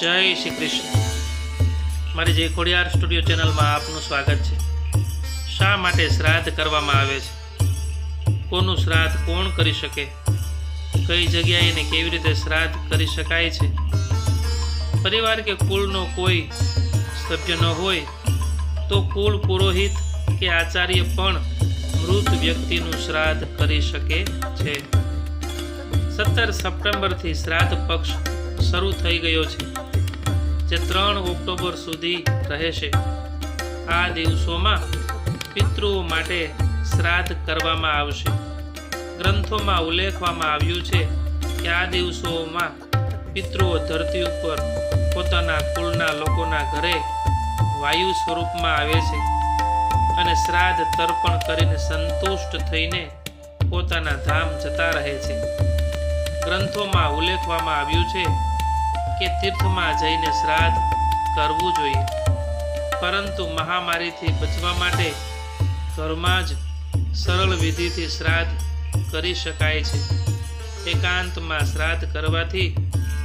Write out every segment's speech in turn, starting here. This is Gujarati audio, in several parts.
જય શ્રી કૃષ્ણ. મારી જે ખોડિયાર સ્ટુડિયો ચેનલમાં આપનું સ્વાગત છે. શા માટે શ્રાદ્ધ કરવામાં આવે છે? કોનું શ્રાદ્ધ કોણ કરી શકે? કઈ જગ્યાએ ને કેવી રીતે શ્રાદ્ધ કરી શકાય છે? પરિવાર કે કુળનો કોઈ સભ્ય ન હોય, તો કુળ પુરોહિત કે આચાર્ય પણ મૃત વ્યક્તિનું શ્રાદ્ધ કરી શકે છે. સત્તર સપ્ટેમ્બરથી શ્રાદ્ધ પક્ષ શરૂ થઈ ગયો છે, જે ત્રણ ઓક્ટોબર સુધી રહેશે આ દિવસોમાં પિતૃઓ માટે શ્રાદ્ધ કરવામાં આવશે. ગ્રંથોમાં ઉલ્લેખવામાં આવ્યું છે કે આ દિવસોમાં પિતૃઓ ધરતી ઉપર પોતાના કુળના લોકોના ઘરે વાયુ સ્વરૂપમાં આવે છે અને શ્રાદ્ધ તર્પણ કરીને સંતુષ્ટ થઈને પોતાના ધામ જતા રહે છે. ગ્રંથોમાં ઉલ્લેખવામાં આવ્યું છે કે તીર્થમાં જઈને શ્રાદ્ધ કરવું જોઈએ. પરંતુ મહામારીથી બચવા માટે ઘરમાં જ સરળ વિધિથી શ્રાદ્ધ કરી શકાય છે. એકાંતમાં શ્રાદ્ધ કરવાથી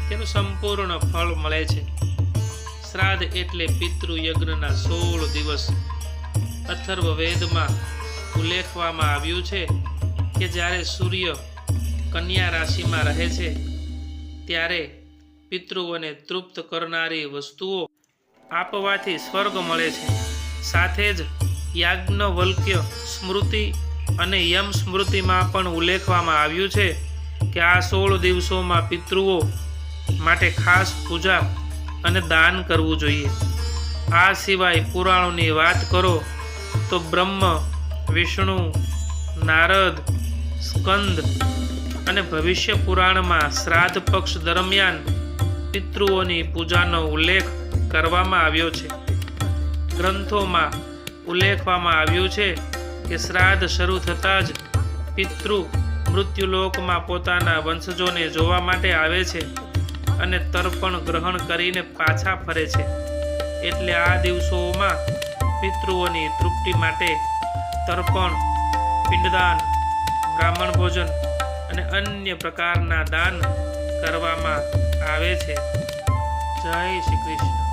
તેનું સંપૂર્ણ ફળ મળે છે. શ્રાદ્ધ એટલે પિતૃયજ્ઞના સોળ દિવસ. અથર્વ વેદમાં ઉલ્લેખવામાં આવ્યું છે કે જ્યારે સૂર્ય કન્યા રાશિમાં રહે છે, ત્યારે પિતૃઓને તૃપ્ત કરનારી વસ્તુઓ આપવાથી સ્વર્ગ મળે છે. સાથે જ યાજ્ઞવલ્ક્ય સ્મૃતિ અને યમ સ્મૃતિમાં પણ ઉલ્લેખવામાં આવ્યું છે કે આ સોળ દિવસોમાં પિતૃઓ માટે ખાસ પૂજા અને દાન કરવું જોઈએ. આ સિવાય પુરાણોની વાત કરો તો બ્રહ્મ, વિષ્ણુ, નારદ, સ્કંદ અને ભવિષ્ય પુરાણમાં શ્રાદ્ધ પક્ષ દરમિયાન પિતૃઓની પૂજાનો ઉલ્લેખ કરવામાં આવ્યો છે. ગ્રંથોમાં ઉલ્લેખવામાં આવ્યું છે કે શ્રાદ્ધ શરૂ થતાં જ પિતૃ મૃત્યુલોકમાં પોતાના વંશજોને જોવા માટે આવે છે અને તર્પણ ગ્રહણ કરીને પાછા ફરે છે. એટલે આ દિવસોમાં પિતૃઓની તૃપ્તિ માટે તર્પણ, પિંડદાન, બ્રાહ્મણ ભોજન અને અન્ય પ્રકારના દાન કરવામાં આવે છે. જય શ્રી કૃષ્ણ.